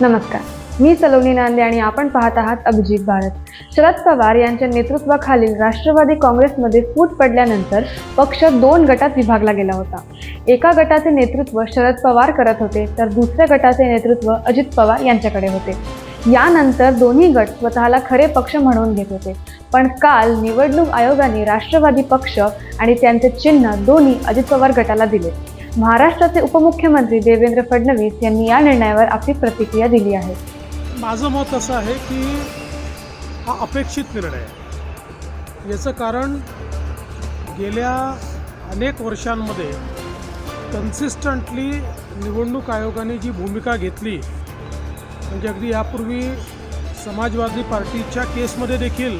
नमस्कार. मी सलोनी नांदे आणि आपण पाहत आहात अभिजित भारत. शरद पवार यांच्या नेतृत्वाखालील राष्ट्रवादी काँग्रेसमध्ये फूट पडल्यानंतर पक्ष दोन गटात विभागला गेला होता. एका गटाचे नेतृत्व शरद पवार करत होते तर दुसऱ्या गटाचे नेतृत्व अजित पवार यांच्याकडे होते. यानंतर दोन्ही गट स्वतःला खरे पक्ष म्हणून घेत होते. पण काल निवडणूक आयोगाने राष्ट्रवादी पक्ष आणि त्यांचे चिन्ह दोन्ही अजित पवार गटाला दिले. महाराष्ट्राचे उपमुख्यमंत्री देवेंद्र फडणवीस यांनी या निर्णयावर आपली प्रतिक्रिया दिली आहे. माझं मत असं आहे की हा अपेक्षित निर्णय आहे. याचं कारण गेल्या अनेक वर्षांमध्ये कन्सिस्टंटली निवडणूक आयोगाने जी भूमिका घेतली म्हणजे अगदी यापूर्वी समाजवादी पार्टीच्या केसमध्ये देखील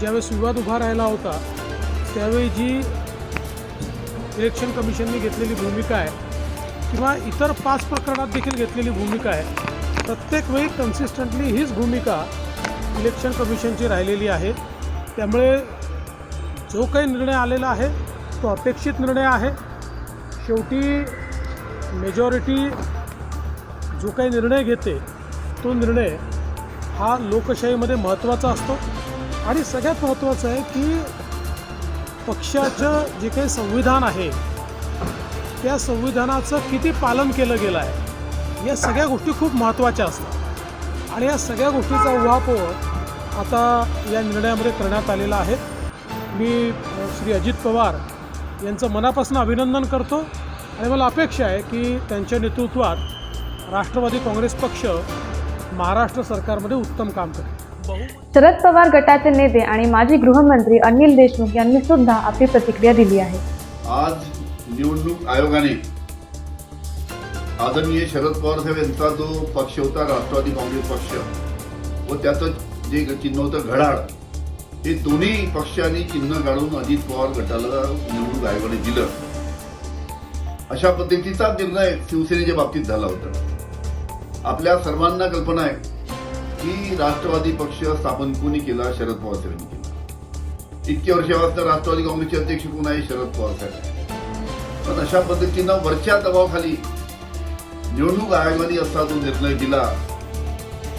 ज्यावेळेस विवाद उभा राहिला होता त्यावेळी जी इलेक्शन कमिशनने घेतलेली भूमिका आहे किंवा इतर पाच प्रकरणात देखील घेतलेली भूमिका आहे. प्रत्येक वेळी कन्सिस्टंटली हीच भूमिका इलेक्शन कमिशनची राहिलेली आहे. त्यामुळे जो काही निर्णय आलेला आहे तो अपेक्षित निर्णय आहे. शेवटी मेजॉरिटी जो काही निर्णय घेते तो निर्णय हा लोकशाहीमध्ये महत्त्वाचा असतो. आणि सगळ्यात महत्त्वाचं आहे की पक्षाचं जे काही संविधान आहे त्या संविधानाचं किती पालन केलं गेलं आहे या सगळ्या गोष्टी खूप महत्त्वाच्या असतात. आणि या सगळ्या गोष्टीचा उहापोह आता या निर्णयामध्ये करण्यात आलेला आहे. मी श्री अजित पवार यांचं मनापासून अभिनंदन करतो. आणि मला अपेक्षा आहे की त्यांच्या नेतृत्वात राष्ट्रवादी काँग्रेस पक्ष महाराष्ट्र सरकारमध्ये उत्तम काम करेल. शरद पवार गटाचे नेते आणि माजी गृहमंत्री अनिल देशमुख यांनी सुद्धा आपली प्रतिक्रिया दिली आहे. आज निवडणूक आयोगाने आदरणीय शरद पवार साहेब यांचा जो पक्ष होता राष्ट्रवादी काँग्रेस पक्ष व त्याचं जे चिन्ह होतं घडाड हे दोन्ही पक्षांनी चिन्ह काढून अजित पवार गटाला निवडणूक आयोगाने दिलं. अशा पद्धतीचा निर्णय शिवसेनेच्या बाबतीत झाला होता. आपल्या सर्वांना कल्पना आहे की राष्ट्रवादी पक्ष स्थापन कोणी केला? शरद पवार साहेबांनी केला. इतके वर्षापासून राष्ट्रवादी काँग्रेसचे अध्यक्ष कोण आहे? शरद पवार साहेब. पण अशा पद्धतीनं वरच्या दबावाखाली निवडणूक आयोगाने असा जो निर्णय दिला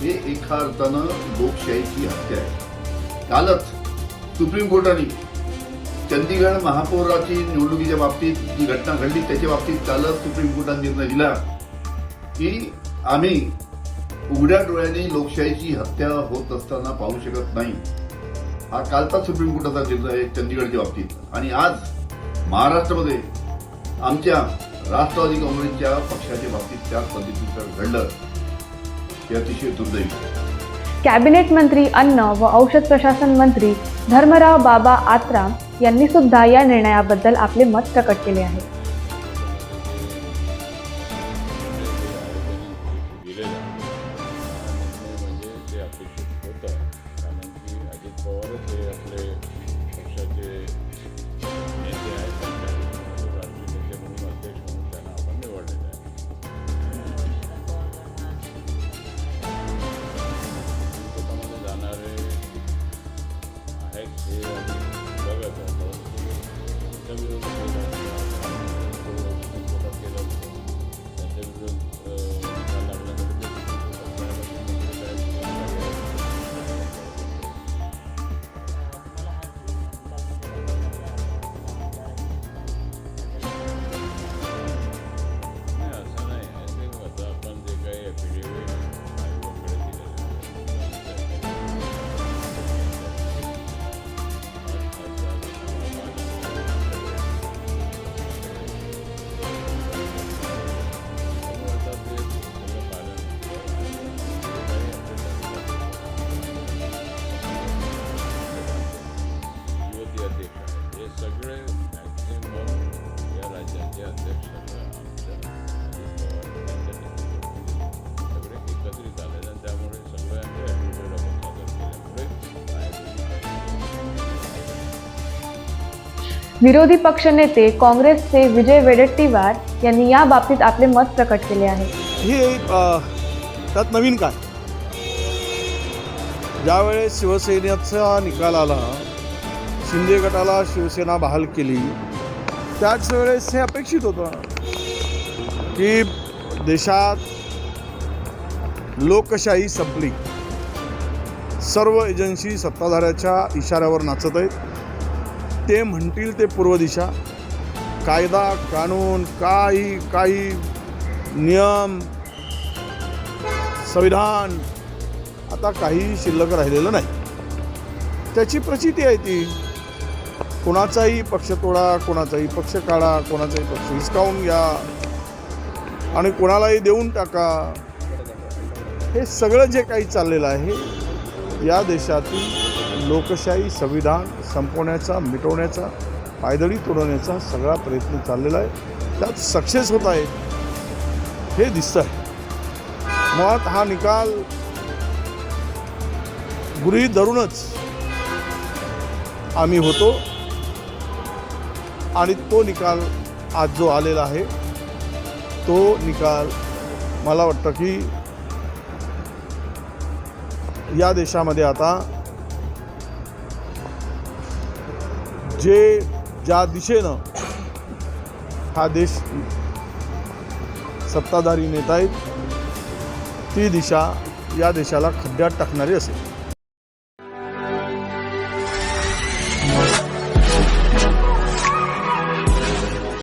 हे एका अर्थानं लोकशाहीची हत्या आहे. कालच सुप्रीम कोर्टाने चंदीगड महापौराची निवडणुकीच्या बाबतीत जी घटना घडली त्याच्या बाबतीत कालच सुप्रीम कोर्टाने निर्णय दिला की आम्ही उघड्या डोळ्याने लोकशाहीची हत्या होत असताना पाहू शकत नाही. हा कालचा सुप्रीम कोर्टाचा निर्णय आहे चंदीगडच्या बाबतीत. आणि आज महाराष्ट्रामध्ये आमच्या राष्ट्रवादी काँग्रेसच्या पक्षाच्या बाबतीत त्या पद्धतीचं घडलं. हे अतिशय दुर्दैवी कॅबिनेट मंत्री अन्न व औषध प्रशासन मंत्री धर्मराव बाबा आत्राम यांनी सुद्धा या निर्णयाबद्दल आपले मत प्रकट केले आहे. सगळे मॅक्झिमम या राज्याचे अध्यक्ष आमच्या सगळे एकत्रित आले आणि त्यामुळे आपण सादर केल्यामुळे विरोधी पक्षनेते काँग्रेसचे विजय वेडेट्टीवार यांनी या बाबतीत आपले मत प्रकट केले आहे. हे त्यात नवीन काय? ज्यावेळेस शिवसेनेचा निकाल आला शिंदे गटाला शिवसेना बहाल केली. त्याच वेळेस हे अपेक्षित होतं की देशात लोकशाही संपली. सर्व एजन्सी सत्ताधाऱ्याच्या इशाऱ्यावर नाचत आहेत. ते म्हणतील ते पूर्व दिशा. कायदा कानून काही काही नियम संविधान आता काही शिल्लक राहिलेलं नाही. त्याची प्रचिती आहे ती. कोणाचाही पक्ष तोडा कोणाचाही पक्ष काढा कोणाचाही पक्ष हिसकावून घ्या आणि कोणालाही देऊन टाका हे सगळं जे काही चाललेलं आहे या देशातील लोकशाही संविधान संपवण्याचा मिटवण्याचा पायदळी तोडवण्याचा सगळा प्रयत्न चाललेला आहे. त्यात सक्सेस होत आहे हे दिसतं आहे मुळात हा निकाल गृहीत धरूनच आम्ही होतो. आणि तो निकाल आज जो आलेला आहे तो निकाल मला वाटतं की या देशामध्ये आता जे ज्या दिशेनं हा देश सत्ताधारी नेत आहेत ती दिशा या देशाला खड्ड्यात टाकणारी असेल.